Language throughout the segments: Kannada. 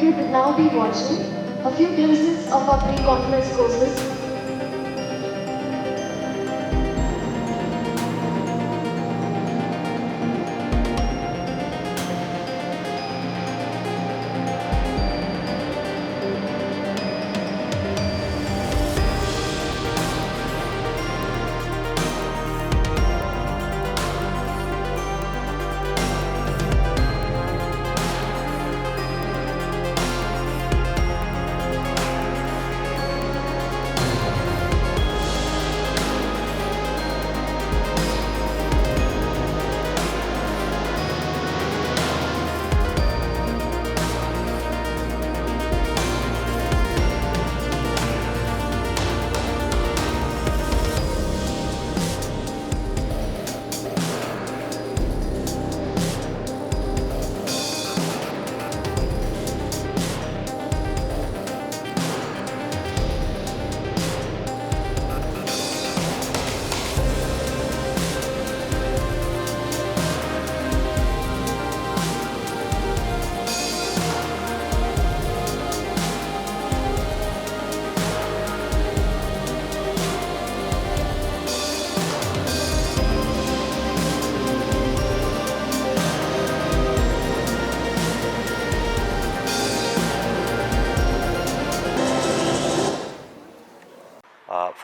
You will now be watching a few glimpses of our pre-conference courses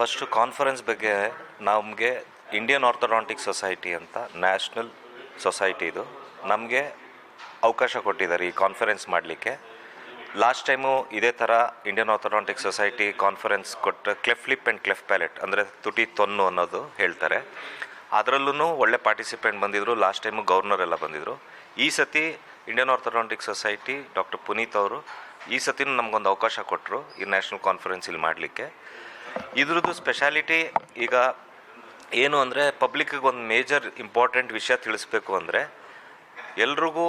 first conference ಬಗ್ಗೆ ನಮಗೆ ಇಂಡಿಯನ್ ಆರ್ಥೋಡಾಂಟಿಕ್ ಸೊಸೈಟಿ ಅಂತ ನ್ಯಾಷನಲ್ ಸೊಸೈಟಿ ಇದು. ನಮಗೆ ಅವಕಾಶ ಕೊಟ್ಟಿದ್ದಾರೆ ಈ ಕಾನ್ಫರೆನ್ಸ್ ಮಾಡಲಿಕ್ಕೆ. ಲಾಸ್ಟ್ ಟೈಮು ಇದೇ ಥರ ಇಂಡಿಯನ್ ಆರ್ಥೋಡಾಂಟಿಕ್ ಸೊಸೈಟಿ ಕಾನ್ಫರೆನ್ಸ್ ಕೊಟ್ಟು cleft lip and cleft palate ಅಂದರೆ ತುಟಿ ತೊನ್ನು ಅನ್ನೋದು ಹೇಳ್ತಾರೆ. ಅದರಲ್ಲೂ ಒಳ್ಳೆ ಪಾರ್ಟಿಸಿಪೆಂಟ್ ಬಂದಿದ್ದರು ಲಾಸ್ಟ್ ಟೈಮು ಗವರ್ನರ್ ಎಲ್ಲ ಬಂದಿದ್ದರು ಈ ಸತಿ Indian orthodontic society doctor Puneet ಅವರು ಈ ಸತಿನೂ ನಮಗೊಂದು ಅವಕಾಶ ಕೊಟ್ಟರು ಈ ನ್ಯಾಷನಲ್ ಕಾನ್ಫರೆನ್ಸ್ ಇಲ್ಲಿ ಮಾಡಲಿಕ್ಕೆ. ಇದ್ರದ್ದು ಸ್ಪೆಷಾಲಿಟಿ ಈಗ ಏನು ಅಂದರೆ ಪಬ್ಲಿಕ್ಕಿಗೆ ಒಂದು ಮೇಜರ್ ಇಂಪಾರ್ಟೆಂಟ್ ವಿಷಯ ತಿಳಿಸ್ಬೇಕು ಅಂದರೆ ಎಲ್ರಿಗೂ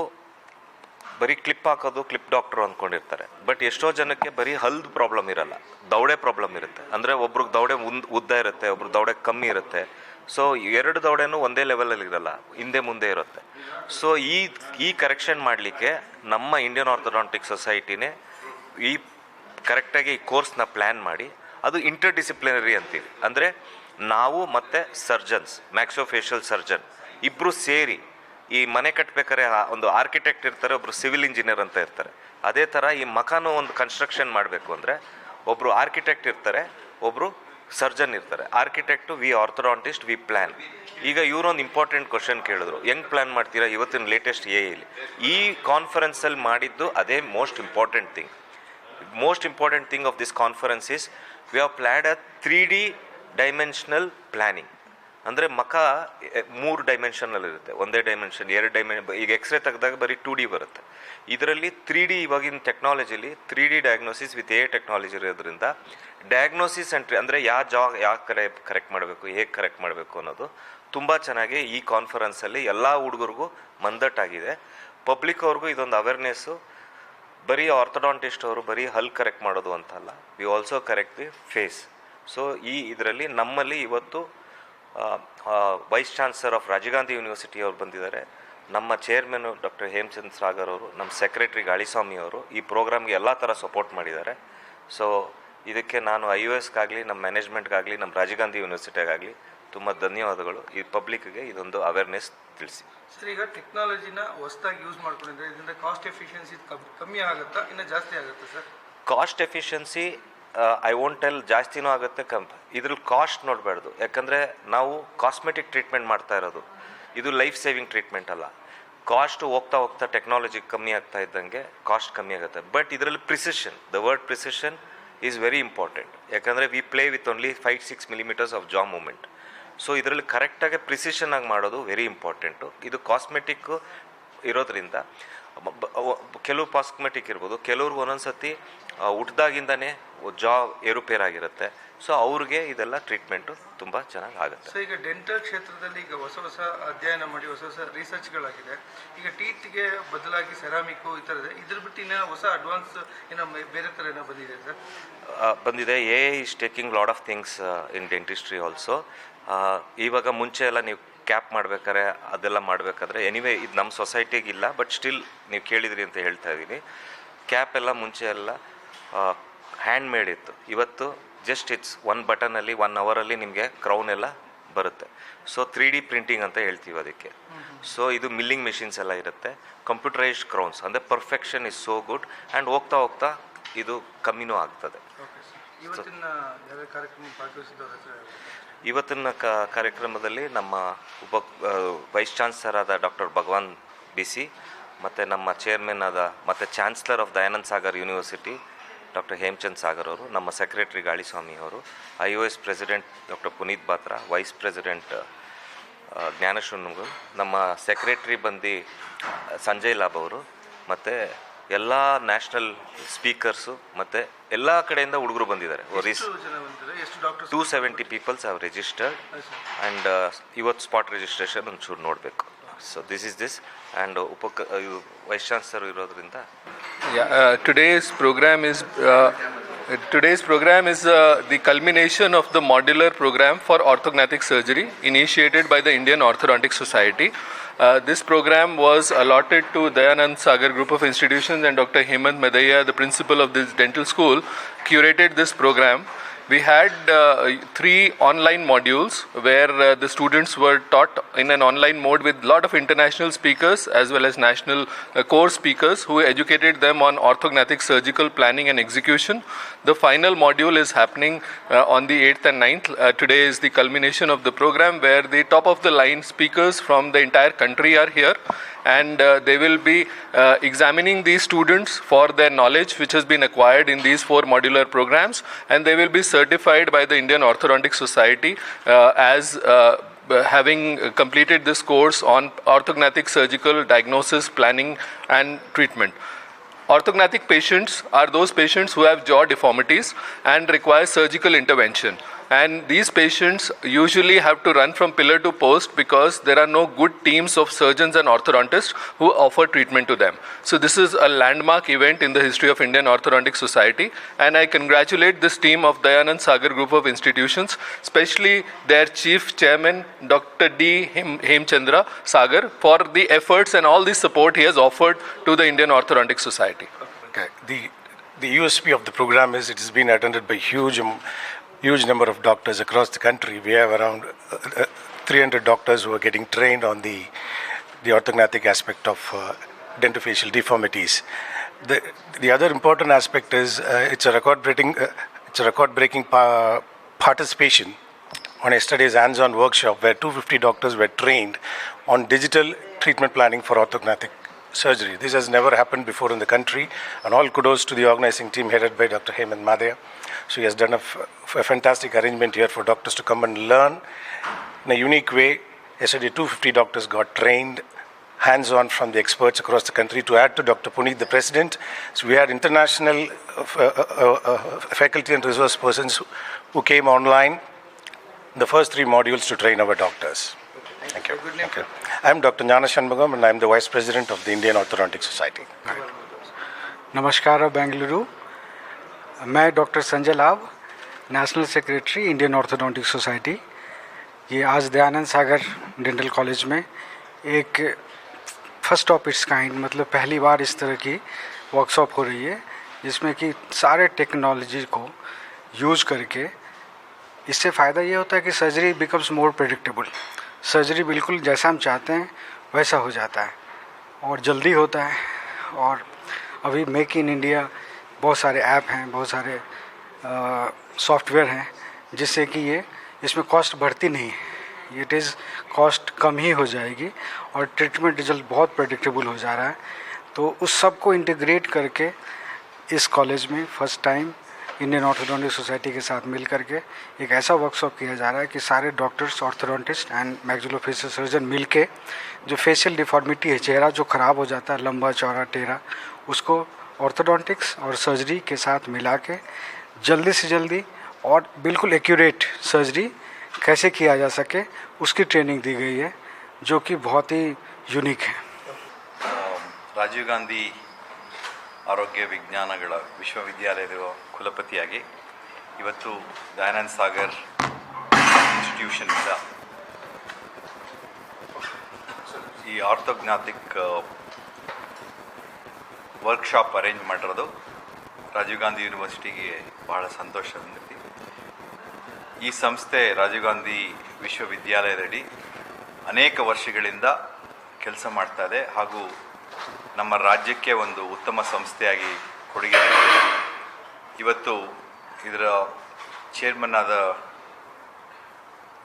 ಬರೀ ಕ್ಲಿಪ್ ಹಾಕೋದು ಕ್ಲಿಪ್ ಡಾಕ್ಟ್ರು ಅಂದ್ಕೊಂಡಿರ್ತಾರೆ ಬಟ್ ಎಷ್ಟೋ ಜನಕ್ಕೆ ಬರೀ ಹಲ್ದು ಪ್ರಾಬ್ಲಮ್ ಇರಲ್ಲ. ದೌಡೆ ಪ್ರಾಬ್ಲಮ್ ಇರುತ್ತೆ. ಅಂದರೆ ಒಬ್ರಿಗೆ ದೌಡೆ ಉಂದ್, ಉದ್ದ ಇರುತ್ತೆ, ಒಬ್ರು ದೌಡೆ ಕಮ್ಮಿ ಇರುತ್ತೆ. ಸೊ ಎರಡು ದೌಡೆನೂ ಒಂದೇ ಲೆವೆಲಲ್ಲಿ ಇರಲ್ಲ. ಹಿಂದೆ ಮುಂದೆ ಇರುತ್ತೆ. ಸೊ ಈ ಈ ಕರೆಕ್ಷನ್ ಮಾಡಲಿಕ್ಕೆ ನಮ್ಮ ಇಂಡಿಯನ್ ಆರ್ಥೋಡಾಂಟಿಕ್ ಸೊಸೈಟಿನೇ ಈ ಕರೆಕ್ಟಾಗಿ ಈ ಕೋರ್ಸ್ನ ಪ್ಲ್ಯಾನ್ ಮಾಡಿ. ಅದು ಇಂಟರ್ ಡಿಸಿಪ್ಲಿನರಿ ಅಂತೀವಿ. ಅಂದರೆ ನಾವು ಮತ್ತು ಸರ್ಜನ್ಸ್ ಮ್ಯಾಕ್ಸೋಫೇಶಿಯಲ್ ಸರ್ಜನ್ ಇಬ್ಬರು ಸೇರಿ ಈ ಮನೆ ಕಟ್ಟಬೇಕಾದ್ರೆ ಒಂದು ಆರ್ಕಿಟೆಕ್ಟ್ ಇರ್ತಾರೆ ಒಬ್ಬರು ಸಿವಿಲ್ ಇಂಜಿನಿಯರ್ ಅಂತ ಇರ್ತಾರೆ. ಅದೇ ಥರ ಈ ಮಕಾನು ಒಂದು ಕನ್ಸ್ಟ್ರಕ್ಷನ್ ಮಾಡಬೇಕು ಅಂದರೆ ಒಬ್ಬರು ಆರ್ಕಿಟೆಕ್ಟ್ ಇರ್ತಾರೆ ಒಬ್ಬರು ಸರ್ಜನ್ ಇರ್ತಾರೆ. Architect we orthodontist we plan ಈಗ ಇವರೊಂದು ಇಂಪಾರ್ಟೆಂಟ್ ಕ್ವಶನ್ ಕೇಳಿದ್ರು. ಹೆಂಗ್ ಪ್ಲ್ಯಾನ್ ಮಾಡ್ತೀರಾ? ಇವತ್ತಿನ ಲೇಟೆಸ್ಟ್ ಎ ಇಲ್ಲಿ ಈ ಕಾನ್ಫರೆನ್ಸಲ್ಲಿ ಮಾಡಿದ್ದು ಅದೇ most important thing most important thing of this conference is we have planned a three D dimensional planning ಅಂದರೆ ಮಕ ಮೂರು ಡೈಮೆನ್ಷನಲ್ಲಿ ಇರುತ್ತೆ. ಒಂದೇ ಡೈಮೆನ್ಷನ್ ಎರಡು ಡೈಮೆನ್ ಈಗ ಎಕ್ಸ್ರೇ ತೆಗೆದಾಗ ಬರೀ ಟು ಡಿ ಬರುತ್ತೆ. ಇದರಲ್ಲಿ ತ್ರೀ ಡಿ ಇವಾಗಿನ ಟೆಕ್ನಾಲಜಿಲಿ three D diagnosis with a technology ಇರೋದ್ರಿಂದ ಡಯಾಗ್ನೋಸಿಸ್ ಎಂಟ್ರಿ ಅಂದರೆ ಯಾವ ಜಾಗ ಯಾವ ಕರೆ ಕರೆಕ್ಟ್ ಮಾಡಬೇಕು, ಹೇಗೆ ಕರೆಕ್ಟ್ ಮಾಡಬೇಕು ಅನ್ನೋದು ತುಂಬ ಚೆನ್ನಾಗಿ ಈ ಕಾನ್ಫರೆನ್ಸಲ್ಲಿ ಎಲ್ಲ ಹುಡುಗರಿಗೂ ಮಂದಟ್ಟಾಗಿದೆ ಪಬ್ಲಿಕ್ ಅವ್ರಿಗೂ ಇದೊಂದು ಅವೇರ್ನೆಸ್ಸು ಬರೀ ಆರ್ಥೋಡಾಂಟಿಸ್ಟ್ ಅವರು ಬರೀ ಹಲ್ ಕರೆಕ್ಟ್ ಮಾಡೋದು ಅಂತಲ್ಲ we also correct the face so ಈ ಇದರಲ್ಲಿ ನಮ್ಮಲ್ಲಿ ಇವತ್ತು vice chancellor of Rajiv Gandhi university ಅವರು ಬಂದಿದ್ದಾರೆ. ನಮ್ಮ ಚೇರ್ಮನ್ ಡಾಕ್ಟರ್ ಹೇಮಚಂದ್ ಸಾಗರ್ ಅವರು, ನಮ್ಮ ಸೆಕ್ರೆಟರಿ ಗಾಳಿಸ್ವಾಮಿ ಅವರು ಈ ಪ್ರೋಗ್ರಾಮ್ಗೆ ಎಲ್ಲ ಥರ ಸಪೋರ್ಟ್ ಮಾಡಿದ್ದಾರೆ. ಸೊ ಇದಕ್ಕೆ ನಾನು ಐ ಯು ಎಸ್ಗಾಗಲಿ ನಮ್ಮ ಮ್ಯಾನೇಜ್ಮೆಂಟ್ಗಾಗಲಿ ನಮ್ಮ ರಾಜೀವ್ ಗಾಂಧಿ ಯೂನಿವರ್ಸಿಟಿಗಾಗಲಿ ತುಂಬ ಧನ್ಯವಾದಗಳು. ಈ ಪಬ್ಲಿಕ್ಗೆ ಇದೊಂದು ಅವೇರ್ನೆಸ್ ತಿಳಿಸಿ. ಸರ್, ಈಗ ಟೆಕ್ನಾಲಜಿನ ಹೊಸದಾಗಿ ಯೂಸ್ ಮಾಡ್ಕೊಂಡಿದ್ರೆ ಇದರಿಂದ ಕಾಸ್ಟ್ ಎಫಿಷಿಯನ್ಸಿ ಕಮ್ಮಿ ಆಗುತ್ತಾ, ಇನ್ನು ಜಾಸ್ತಿ ಆಗುತ್ತಾ sir? Cost efficiency I won't tell ಜಾಸ್ತಿನೂ ಆಗುತ್ತೆ, ಕಮ್, ಇದ್ರಲ್ಲಿ ಕಾಸ್ಟ್ ನೋಡಬಾರ್ದು. ಯಾಕಂದರೆ ನಾವು ಕಾಸ್ಮೆಟಿಕ್ ಟ್ರೀಟ್ಮೆಂಟ್ ಮಾಡ್ತಾ ಇರೋದು. ಇದು ಲೈಫ್ ಸೇವಿಂಗ್ ಟ್ರೀಟ್ಮೆಂಟ್ ಅಲ್ಲ. ಕಾಸ್ಟ್ ಹೋಗ್ತಾ ಹೋಗ್ತಾ ಟೆಕ್ನಾಲಜಿ ಕಮ್ಮಿ ಆಗ್ತಾ ಇದ್ದಂಗೆ ಕಾಸ್ಟ್ ಕಮ್ಮಿ ಆಗುತ್ತೆ. ಬಟ್ ಇದರಲ್ಲಿ precision the word precision is very important ಯಾಕಂದರೆ we play with only five six millimetres of jaw movement so ಇದರಲ್ಲಿ ಕರೆಕ್ಟಾಗಿ ಪ್ರಿಸಿಷನ್ ಆಗಿ ಮಾಡೋದು ವೆರಿ ಇಂಪಾರ್ಟೆಂಟು ಇದು ಕಾಸ್ಮೆಟಿಕ್ ಇರೋದ್ರಿಂದ ಕೆಲವು ಕಾಸ್ಮೆಟಿಕ್ ಇರ್ಬೋದು. ಕೆಲವ್ರಿಗೆ ಒಂದೊಂದ್ಸತಿ ಹುಟ್ದಾಗಿಂದನೇ ಜಾ ಏರುಪೇರಾಗಿರುತ್ತೆ. ಸೊ ಅವ್ರಿಗೆ ಇದೆಲ್ಲ ಟ್ರೀಟ್ಮೆಂಟು ತುಂಬ ಚೆನ್ನಾಗಿ ಆಗುತ್ತೆ. ಸೊ ಈಗ ಡೆಂಟಲ್ ಕ್ಷೇತ್ರದಲ್ಲಿ ಈಗ ಹೊಸ ಹೊಸ ಅಧ್ಯಯನ ಮಾಡಿ ಹೊಸ ಹೊಸ ರಿಸರ್ಚ್ಗಳಾಗಿದೆ ಈಗ ಟೀತ್ಗೆ ಬದಲಾಗಿ ಸೆರಾಮಿಕ್ಕು ಈ ಇದೆ. ಇದ್ರ ಬಿಟ್ಟು ಇನ್ನೂ ಹೊಸ ಅಡ್ವಾನ್ಸ್ ಏನೋ ಬೇರೆ ಥರ ಏನೋ ಬಂದಿದೆ ಸರ್? ಬಂದಿದೆ. AI is taking lot of things in dentistry also ಇವಾಗ ಮುಂಚೆ ಎಲ್ಲ ನೀವು ಕ್ಯಾಪ್ ಮಾಡ್ಬೇಕಾದ್ರೆ ಅದೆಲ್ಲ ಮಾಡಬೇಕಾದ್ರೆ ಎನಿವೇ ಇದು ನಮ್ಮ ಸೊಸೈಟಿಗೆ ಇಲ್ಲ ಬಟ್ ಸ್ಟಿಲ್ ನೀವು ಕೇಳಿದ್ರಿ ಅಂತ ಹೇಳ್ತಾ ಇದ್ದೀನಿ. ಕ್ಯಾಪ್ ಎಲ್ಲ ಮುಂಚೆ ಎಲ್ಲ ಹ್ಯಾಂಡ್ ಮೇಡ್ ಇತ್ತು. ಇವತ್ತು ಜಸ್ಟ್ ಇಟ್ಸ್ ಒನ್ ಬಟನಲ್ಲಿ ಒನ್ ಅವರಲ್ಲಿ ನಿಮಗೆ ಕ್ರೌನ್ ಎಲ್ಲ ಬರುತ್ತೆ. ಸೊ ತ್ರೀ ಡಿ ಪ್ರಿಂಟಿಂಗ್ ಅಂತ ಹೇಳ್ತೀವಿ ಅದಕ್ಕೆ. ಸೊ ಇದು ಮಿಲ್ಲಿಂಗ್ ಮೆಷಿನ್ಸ್ ಎಲ್ಲ ಇರುತ್ತೆ. ಕಂಪ್ಯೂಟರೈಸ್ಡ್ ಕ್ರೌನ್ಸ್ ಅಂದರೆ perfection is so good and ಹೋಗ್ತಾ ಹೋಗ್ತಾ ಇದು ಕಮ್ಮಿನೂ ಆಗ್ತದೆ. ಇವತ್ತಿನ ಕ ಕಾರ್ಯಕ್ರಮದಲ್ಲಿ ನಮ್ಮ ಉಪ ವೈಸ್ ಚಾನ್ಸಲರ್ ಆದ ಡಾಕ್ಟರ್ ಭಗವಾನ್ ಬಿ ಸಿ ಮತ್ತು ನಮ್ಮ ಚೇರ್ಮನ್ ಆದ, ಮತ್ತು chancellor of Dayanand Sagar university doctor Hemchand Sagar ಅವರು, ನಮ್ಮ ಸೆಕ್ರೆಟರಿ ಗಾಳಿಸ್ವಾಮಿ ಅವರು I O S president doctor Puneet Batra vice president ಜ್ಞಾನಶೂನ್ಗಳು ನಮ್ಮ ಸೆಕ್ರೆಟ್ರಿ ಬಂದು ಸಂಜಯ್ ಲಾಬ್ ಅವರು, ಮತ್ತು ಎಲ್ಲ ನ್ಯಾಷನಲ್ ಸ್ಪೀಕರ್ಸು ಮತ್ತು ಎಲ್ಲ ಕಡೆಯಿಂದ ಹುಡುಗರು ಬಂದಿದ್ದಾರೆ. ಒರಿಸ್ ಎಷ್ಟು ಜನ ಬಂದಿದ್ದಾರೆ? ಎಷ್ಟು doctors two seventy peoples have registered and ಇವತ್ತು ಸ್ಪಾಟ್ ರಿಜಿಸ್ಟ್ರೇಷನ್ ಒಂಚೂರು ನೋಡಬೇಕು. So this is this and ಉಪಕ vice chancellor ಇರೋದ್ರಿಂದ today's programme is today's program is uh, the culmination of the modular program for orthognathic surgery initiated by the Indian Orthodontic Society. Uh, this program was allotted to Dayanand Sagar Group of Institutions and Dr. Hemant Madaya, the principal of this dental school, curated this program. We had uh, three online modules where uh, the students were taught in an online mode with a lot of international speakers as well as national uh, core speakers who educated them on orthognathic surgical planning and execution. The final module is happening uh, on the 8th and 9th. Uh, today is the culmination of the program where the top of the line speakers from the entire country are here and uh, they will be uh, examining these students for their knowledge which has been acquired in these four modular programs and they will be certified by the Indian Orthodontic Society uh, as uh, having completed this course on orthognathic surgical diagnosis, planning and treatment. Orthognathic patients are those patients who have jaw deformities and require surgical intervention. And these patients usually have to run from pillar to post because there are no good teams of surgeons and orthodontists who offer treatment to them. So, this is a landmark event in the history of Indian Orthodontic Society. And I congratulate this team of Dayanand Sagar Group of Institutions, especially their chief chairman, Dr. D. Hem- Hemchandra Sagar, for the efforts and all the support he has offered to the Indian Orthodontic Society. Okay. The, the USP of the program is it has been attended by huge, um, huge number of doctors across the country. We have around uh, uh, 300 doctors who are getting trained on the, the orthognathic aspect of uh, dentofacial deformities. The, the other important aspect is uh, it's a record-breaking, uh, it's a record-breaking pa- participation on yesterday's hands-on workshop where 250 doctors were trained on digital treatment planning for orthognathic surgery. This has never happened before in the country, and all kudos to the organizing team headed by Dr. Hemant Madhya. So he has done a, fantastic arrangement here for doctors to come and learn in a unique way. Yesterday, 250 doctors got trained hands on from the experts across the country. To add to Dr. Puneet, the president, so we had international uh uh, uh, uh, uh, faculty and resource persons who came online the first three modules to train our doctors. Thank you. Thank you. I'm Dr. Jnana Shanmugam and I'm the Vice President of the Indian Orthodontic Society. Right. Namaskara, Bangalore. मैं doctor Sanjay Labh national secretary, Indian orthodontic society. ये आज दयानंद सागर डेंटल कॉलेज में एक फ़र्स्ट ऑफ़ इट्स काइंड मतलब पहली बार इस तरह की वर्कशॉप हो रही है, जिसमें कि सारे टेक्नोलॉजी को यूज़ करके इससे फ़ायदा ये होता है कि surgery becomes more predictable. Surgery बिल्कुल जैसा हम चाहते हैं, वैसा हो जाता है और जल्दी होता है और अभी मेक इन इंडिया बहुत सारे ऐप हैं, बहुत सारे सॉफ्टवेयर हैं, जिससे कि ये इसमें कॉस्ट बढ़ती नहीं है। इट इज़ कॉस्ट कम ही हो जाएगी और ट्रीटमेंट रिज़ल्ट बहुत प्रडिक्टेबल हो जा रहा है। तो उस सबको इंटीग्रेट करके इस कॉलेज में first time Indian orthodontic society के साथ मिल करके एक ऐसा वर्कशॉप किया जा रहा है कि सारे doctors orthodontist and maxillofacial surgeon मिल के जो फेशियल डिफॉर्मिटी है, चेहरा जो ख़राब हो जाता है, लंबा, चौड़ा, टेढ़ा, उसको ऑर्थोडोंटिक्स और सर्जरी के साथ मिला के जल्दी से जल्दी और बिल्कुल एक्यूरेट सर्जरी कैसे किया जा सके उसकी ट्रेनिंग दी गई है जो कि बहुत ही यूनिक है ರಾಜೀವ್ ಗಾಂಧಿ ಆರೋಗ್ಯ ವಿಜ್ಞಾನಗಳ ವಿಶ್ವವಿದ್ಯಾಲಯದ ಕುಲಪತಿಯಾಗಿ ಇವತ್ತು ದಯಾನಂದ್ ಸಾಗರ್ ಇನ್ಸ್ಟಿಟ್ಯೂಷನ್ನಿಂದ ಈ ಆರ್ಥೋಗ್ನಾಟಿಕ್ workshop arrange ಮಾಡಿರೋದು. ರಾಜೀವ್ ಗಾಂಧಿ ಯೂನಿವರ್ಸಿಟಿಗೆ ಬಹಳ ಸಂತೋಷ ಸಂಗತಿ ಈ ಸಂಸ್ಥೆ ರಾಜೀವ್ ಗಾಂಧಿ ವಿಶ್ವವಿದ್ಯಾಲಯದಡಿ ಅನೇಕ ವರ್ಷಗಳಿಂದ ಕೆಲಸ ಮಾಡ್ತಾ ಇದೆ ಹಾಗೂ ನಮ್ಮ ರಾಜ್ಯಕ್ಕೆ ಒಂದು ಉತ್ತಮ ಸಂಸ್ಥೆಯಾಗಿ ಕೊಡುಗೆ ಇವತ್ತು ಇದರ ಚೇರ್ಮನ್ ಆದ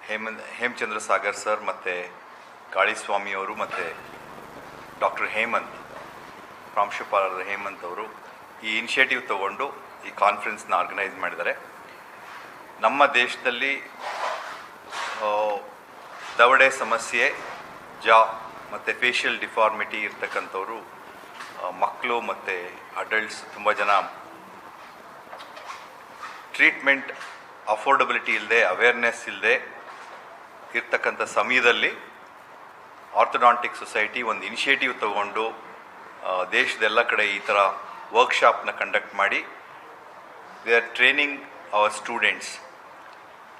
ಹೇಮಂತ್, ಹೇಮಚಂದ್ರ ಸಾಗರ್ ಸರ್ ಮತ್ತು ಕಾಳಿಸ್ವಾಮಿ ಅವರು ಮತ್ತು ಡಾಕ್ಟರ್ ಹೇಮಂತ್ ಪ್ರಾಂಶುಪಾಲರ ಹೇಮಂತ್ ಅವರು ಈ ಇನಿಷಿಯೇಟಿವ್ ತಗೊಂಡು ಈ ಕಾನ್ಫರೆನ್ಸ್ನ ಆರ್ಗನೈಸ್ ಮಾಡಿದ್ದಾರೆ. ನಮ್ಮ ದೇಶದಲ್ಲಿ ದವಡೆ ಸಮಸ್ಯೆ, ಜಾ ಮತ್ತು ಫೇಶಿಯಲ್ ಡಿಫಾರ್ಮಿಟಿ ಇರ್ತಕ್ಕಂಥವ್ರು ಮಕ್ಕಳು ಮತ್ತು ಅಡಲ್ಟ್ಸ್ ತುಂಬ ಜನ ಟ್ರೀಟ್ಮೆಂಟ್ ಅಫೋರ್ಡಬಿಲಿಟಿ ಇಲ್ಲದೆ ಅವೇರ್ನೆಸ್ ಇಲ್ಲದೆ ಇರ್ತಕ್ಕಂಥ ಸಮಯದಲ್ಲಿ ಆರ್ಥೋಡಾಂಟಿಕ್ ಸೊಸೈಟಿ ಒಂದು ಇನಿಷಿಯೇಟಿವ್ ತಗೊಂಡು ದೇಶದೆಲ್ಲ ಕಡೆ ಈ ಥರ ವರ್ಕ್ಶಾಪ್ನ ಕಂಡಕ್ಟ್ ಮಾಡಿ they are training our students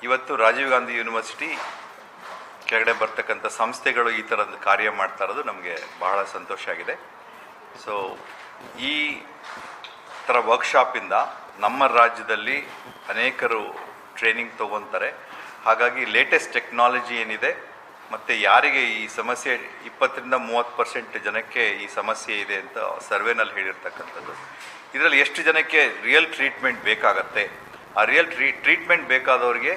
ಇವತ್ತು ರಾಜೀವ್ ಗಾಂಧಿ ಯೂನಿವರ್ಸಿಟಿ ಕೆಳಗಡೆ ಬರ್ತಕ್ಕಂಥ ಸಂಸ್ಥೆಗಳು ಈ ಥರದ ಕಾರ್ಯ ಮಾಡ್ತಾ ಇರೋದು ನಮಗೆ ಬಹಳ ಸಂತೋಷ ಆಗಿದೆ. ಸೊ ಈ ಥರ ವರ್ಕ್ಶಾಪಿಂದ ನಮ್ಮ ರಾಜ್ಯದಲ್ಲಿ ಅನೇಕರು ಟ್ರೈನಿಂಗ್ ತಗೊತಾರೆ. ಹಾಗಾಗಿ ಲೇಟೆಸ್ಟ್ ಟೆಕ್ನಾಲಜಿ ಏನಿದೆ ಮತ್ತು ಯಾರಿಗೆ ಈ ಸಮಸ್ಯೆ, ಇಪ್ಪತ್ತರಿಂದ ಮೂವತ್ತು ಪರ್ಸೆಂಟ್ ಜನಕ್ಕೆ ಈ ಸಮಸ್ಯೆ ಇದೆ ಅಂತ ಸರ್ವೆನಲ್ಲಿ ಹೇಳಿರ್ತಕ್ಕಂಥದ್ದು. ಇದರಲ್ಲಿ ಎಷ್ಟು ಜನಕ್ಕೆ ರಿಯಲ್ ಟ್ರೀಟ್ಮೆಂಟ್ ಬೇಕಾಗತ್ತೆ? ಆ ರಿಯಲ್ ಟ್ರೀ ಟ್ರೀಟ್ಮೆಂಟ್ ಬೇಕಾದವರಿಗೆ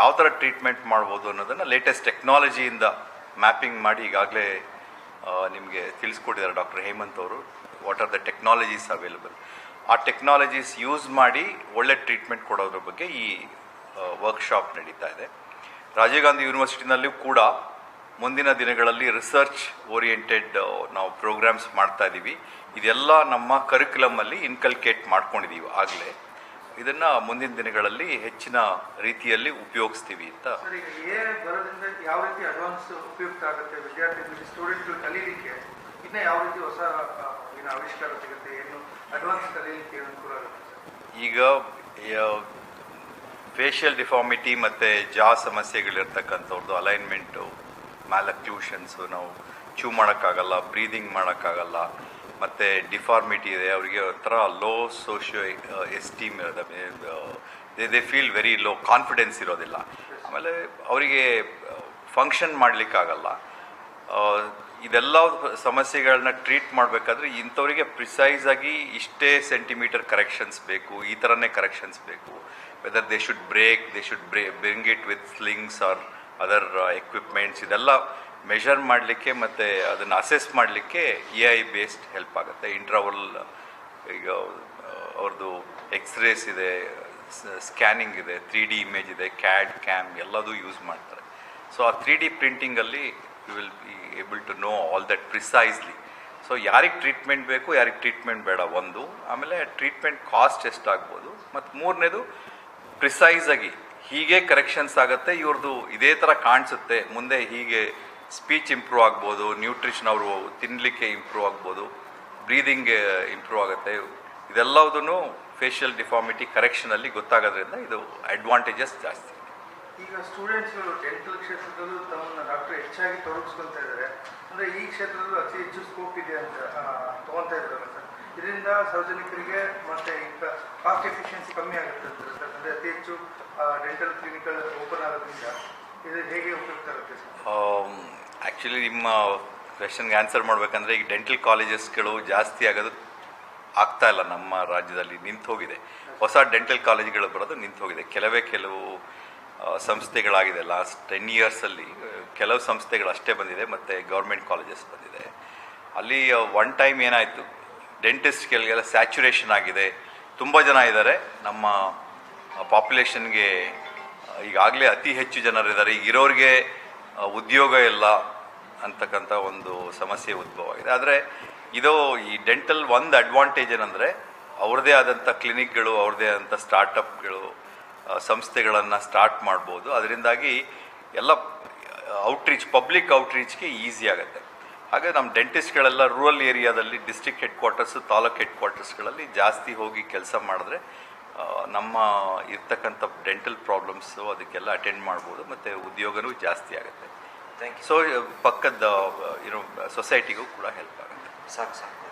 ಯಾವ ಥರ ಟ್ರೀಟ್ಮೆಂಟ್ ಮಾಡ್ಬೋದು ಅನ್ನೋದನ್ನು ಲೇಟೆಸ್ಟ್ ಟೆಕ್ನಾಲಜಿಯಿಂದ ಮ್ಯಾಪಿಂಗ್ ಮಾಡಿ ಈಗಾಗಲೇ ನಿಮಗೆ ತಿಳಿಸ್ಕೊಟ್ಟಿದ್ದಾರೆ ಡಾಕ್ಟರ್ ಹೇಮಂತ್ ಅವರು. What are the technologies available ಆ ಟೆಕ್ನಾಲಜೀಸ್ ಯೂಸ್ ಮಾಡಿ ಒಳ್ಳೆ ಟ್ರೀಟ್ಮೆಂಟ್ ಕೊಡೋದ್ರ ಬಗ್ಗೆ ಈ ವರ್ಕ್ಶಾಪ್ ನಡೀತಾ ಇದೆ. ರಾಜೀವ್ ಗಾಂಧಿ ಯೂನಿವರ್ಸಿಟಿನಲ್ಲೂ ಕೂಡ ಮುಂದಿನ ದಿನಗಳಲ್ಲಿ ರಿಸರ್ಚ್ ಓರಿಯೆಂಟೆಡ್ ನಾವು ಪ್ರೋಗ್ರಾಮ್ಸ್ ಮಾಡ್ತಾ ಇದ್ದೀವಿ ಇದೆಲ್ಲ ನಮ್ಮ ಕರಿಕ್ಯುಲಮಲ್ಲಿ ಇನ್ಕಲ್ಕೇಟ್ ಮಾಡ್ಕೊಂಡಿದ್ದೀವಿ ಆಗಲೇ. ಇದನ್ನು ಮುಂದಿನ ದಿನಗಳಲ್ಲಿ ಹೆಚ್ಚಿನ ರೀತಿಯಲ್ಲಿ ಉಪಯೋಗಿಸ್ತೀವಿ ಅಂತ. ಯಾವ ರೀತಿ ಅಡ್ವಾನ್ಸ್ ಉಪಯುಕ್ತ ಆಗುತ್ತೆ? ವಿದ್ಯಾರ್ಥಿಗಳಿಗೆ ಸ್ಟೂಡೆಂಟ್ಗಳು ಕಲೀಲಿಕ್ಕೆ ಇನ್ನೂ ಯಾವ ರೀತಿ ಹೊಸ ಆ, ಏನು ಆವಿಷ್ಕಾರ ಸಿಗುತ್ತೆ? ಏನು ಅಡ್ವಾನ್ಸ್ ಕಲೀಲಿಕ್ಕೆ ಅನುಕೂಲ ಆಗುತ್ತೆ ಈಗ ಫೇಶಿಯಲ್ ಡಿಫಾರ್ಮಿಟಿ ಮತ್ತು ಜಾ ಸಮಸ್ಯೆಗಳಿರ್ತಕ್ಕಂಥವ್ರದ್ದು ಅಲೈನ್ಮೆಂಟು ಮ್ಯಾಲಕ್ಲೂಷನ್ಸು ನಾವು ಚೂ ಮಾಡೋಕ್ಕಾಗಲ್ಲ, ಬ್ರೀದಿಂಗ್ ಮಾಡೋಕ್ಕಾಗಲ್ಲ, ಮತ್ತು ಡಿಫಾರ್ಮಿಟಿ ಇದೆ, ಅವರಿಗೆ ಒಂಥರ ಲೋ ಸೋಷಿಯೋ ಎಸ್ಟೀಮ್ ಇರೋದು they they feel very low confidence ಇರೋದಿಲ್ಲ. ಆಮೇಲೆ ಅವರಿಗೆ ಫಂಕ್ಷನ್ ಮಾಡಲಿಕ್ಕಾಗಲ್ಲ. ಇದೆಲ್ಲ ಸಮಸ್ಯೆಗಳನ್ನ ಟ್ರೀಟ್ ಮಾಡಬೇಕಾದ್ರೆ ಇಂಥವರಿಗೆ ಪ್ರಿಸೈಸ್ ಆಗಿ ಇಷ್ಟೇ ಸೆಂಟಿಮೀಟರ್ ಕರೆಕ್ಷನ್ಸ್ ಬೇಕು, ಈ ಥರನೇ ಕರೆಕ್ಷನ್ಸ್ ಬೇಕು. Whether they should break they should ಬ್ರೇ bring it with slings or other equipments ಇದೆಲ್ಲ ಮೆಷರ್ ಮಾಡಲಿಕ್ಕೆ ಮತ್ತು ಅದನ್ನು ಅಸೆಸ್ ಮಾಡಲಿಕ್ಕೆ ಎ ಐ ಬೇಸ್ಡ್ ಹೆಲ್ಪ್ ಆಗುತ್ತೆ. ಇಂಟ್ರಾವಲ್ ಈಗ ಆ, ಅವ್ರದ್ದು ಎಕ್ಸ್ರೇಸ್ ಇದೆ ಸ್ಕ್ಯಾನಿಂಗ್ ಇದೆ ತ್ರೀ ಡಿ ಇಮೇಜ್ ಇದೆ ಕ್ಯಾಡ್ ಕ್ಯಾಮ್ ಎಲ್ಲದೂ ಯೂಸ್ ಮಾಡ್ತಾರೆ. ಸೊ ಆ three D ಪ್ರಿಂಟಿಂಗಲ್ಲಿ you will be able to know all that precisely so ಯಾರಿಗೆ ಟ್ರೀಟ್ಮೆಂಟ್ ಬೇಕು ಯಾರಿಗೆ ಟ್ರೀಟ್ಮೆಂಟ್ ಬೇಡ ಒಂದು. ಆಮೇಲೆ ಟ್ರೀಟ್ಮೆಂಟ್ ಕಾಸ್ಟ್ ಎಷ್ಟಾಗ್ಬೋದು. ಮತ್ತು ಮೂರನೇದು ಪ್ರಿಸೈಸ್ ಆಗಿ ಹೀಗೆ ಕರೆಕ್ಷನ್ಸ್ ಆಗುತ್ತೆ ಇವ್ರದ್ದು ಇದೇ ಥರ ಕಾಣಿಸುತ್ತೆ. ಮುಂದೆ ಹೀಗೆ ಸ್ಪೀಚ್ ಇಂಪ್ರೂವ್ ಆಗ್ಬೋದು ನ್ಯೂಟ್ರಿಷನ್ ಅವರು ತಿನ್ನಲಿಕ್ಕೆ ಇಂಪ್ರೂವ್ ಆಗ್ಬೋದು ಬ್ರೀದಿಂಗ್ ಇಂಪ್ರೂವ್ ಆಗುತ್ತೆ. ಇದೆಲ್ಲದೂ ಫೇಶಿಯಲ್ ಡಿಫಾರ್ಮಿಟಿ ಕರೆಕ್ಷನಲ್ಲಿ ಗೊತ್ತಾಗೋದ್ರಿಂದ ಇದು ಅಡ್ವಾಂಟೇಜಸ್ ಜಾಸ್ತಿ. ಈಗ ಸ್ಟೂಡೆಂಟ್ಸ್ಗಳು ಡೆಂಟಲ್ ಕ್ಷೇತ್ರದಲ್ಲೂ ತಮ್ಮ ಡಾಕ್ಟರ್ ಹೆಚ್ಚಾಗಿ ತೊಡಗಿಸ್ಕೊತಾ ಇದ್ದಾರೆ. ಅಂದರೆ ಈ ಕ್ಷೇತ್ರದಲ್ಲೂ ಅತಿ ಹೆಚ್ಚು ಸ್ಕೋಪ್ ಇದೆ ಅಂತ ಆ, ಇದ್ದಾರೆ ಸರ್ ಇದರಿಂದ ಸಾರ್ವಜನಿಕರಿಗೆ ಮತ್ತೆ ಕಾಸ್ಟ್ ಎಫಿಷಿಯನ್ಸಿ ಕಮ್ಮಿ ಆಗುತ್ತೆ ಸರ್ ಅಂದರೆ ಅತಿ ಹೆಚ್ಚು ಡೆಂಟಲ್ ಕ್ಲಿನಿಕಲ್ ಓಪನ್ ಆಗೋದ್ರಿಂದ ಇದು ಹೇಗೆ ಉಪಯುಕ್ತ ಆಗುತ್ತೆ ಆ್ಯಕ್ಚುಲಿ ನಿಮ್ಮ ಕ್ವೆಶನ್ಗೆ ಆನ್ಸರ್ ಮಾಡಬೇಕಂದ್ರೆ ಈಗ ಡೆಂಟಲ್ ಕಾಲೇಜಸ್ಗಳು ಜಾಸ್ತಿ ಆಗೋದು ಆಗ್ತಾ ಇಲ್ಲ ನಮ್ಮ ರಾಜ್ಯದಲ್ಲಿ, ನಿಂತು ಹೋಗಿದೆ. ಹೊಸ ಡೆಂಟಲ್ ಕಾಲೇಜ್ಗಳು ಬರೋದು ನಿಂತು ಹೋಗಿದೆ. ಕೆಲವೇ ಕೆಲವು ಸಂಸ್ಥೆಗಳಾಗಿದೆ. ಲಾಸ್ಟ್ ಟೆನ್ ಇಯರ್ಸಲ್ಲಿ ಕೆಲವು ಸಂಸ್ಥೆಗಳು ಅಷ್ಟೇ ಬಂದಿದೆ, ಮತ್ತು ಗೌರ್ಮೆಂಟ್ ಕಾಲೇಜಸ್ ಬಂದಿದೆ. ಅಲ್ಲಿ ಒನ್ ಟೈಮ್ ಏನಾಯಿತು? ಡೆಂಟಿಸ್ಟ್ಗಳಿಗೆಲ್ಲ ಸ್ಯಾಚುರೇಷನ್ ಆಗಿದೆ. ತುಂಬ ಜನ ಇದ್ದಾರೆ. ನಮ್ಮ ಪಾಪ್ಯುಲೇಷನ್ಗೆ ಈಗಾಗಲೇ ಅತಿ ಹೆಚ್ಚು ಜನರಿದ್ದಾರೆ. ಈಗ ಇರೋರಿಗೆ ಉದ್ಯೋಗ ಇಲ್ಲ ಅಂತಕ್ಕಂಥ ಒಂದು ಸಮಸ್ಯೆ ಉದ್ಭವ ಆಗಿದೆ ಆದರೆ, ಇದು ಈ ಡೆಂಟಲ್ ಒಂದು ಅಡ್ವಾಂಟೇಜ್ ಏನಂದರೆ, ಅವ್ರದ್ದೇ ಆದಂಥ ಕ್ಲಿನಿಕ್ಗಳು ಅವ್ರದ್ದೇ ಆದಂಥ ಸ್ಟಾರ್ಟಪ್ಗಳು ಸಂಸ್ಥೆಗಳನ್ನು ಸ್ಟಾರ್ಟ್ ಮಾಡ್ಬೋದು. ಅದರಿಂದಾಗಿ ಎಲ್ಲ ಔಟ್ರೀಚ್ ಪಬ್ಲಿಕ್ ಔಟ್ರೀಚ್ಗೆ ಈಸಿ ಆಗುತ್ತೆ. ಹಾಗೆ ನಮ್ಮ ಡೆಂಟಿಸ್ಟ್ಗಳೆಲ್ಲ ರೂರಲ್ ಏರಿಯಾದಲ್ಲಿ district head quarters taluk head ಕ್ವಾರ್ಟರ್ಸ್ಗಳಲ್ಲಿ ಜಾಸ್ತಿ ಹೋಗಿ ಕೆಲಸ ಮಾಡಿದ್ರೆ ನಮ್ಮ ಇರ್ತಕ್ಕಂಥ ಡೆಂಟಲ್ ಪ್ರಾಬ್ಲಮ್ಸು ಅದಕ್ಕೆಲ್ಲ ಅಟೆಂಡ್ ಮಾಡ್ಬೋದು, ಮತ್ತು ಉದ್ಯೋಗನೂ ಜಾಸ್ತಿ ಆಗುತ್ತೆ. ಥ್ಯಾಂಕ್ ಯು ಸೊ ಪಕ್ಕದ ಏನೋ ಸೊಸೈಟಿಗೂ ಕೂಡ ಹೆಲ್ಪ್ ಆಗುತ್ತೆ. ಸಾಕು ಸಾಕು.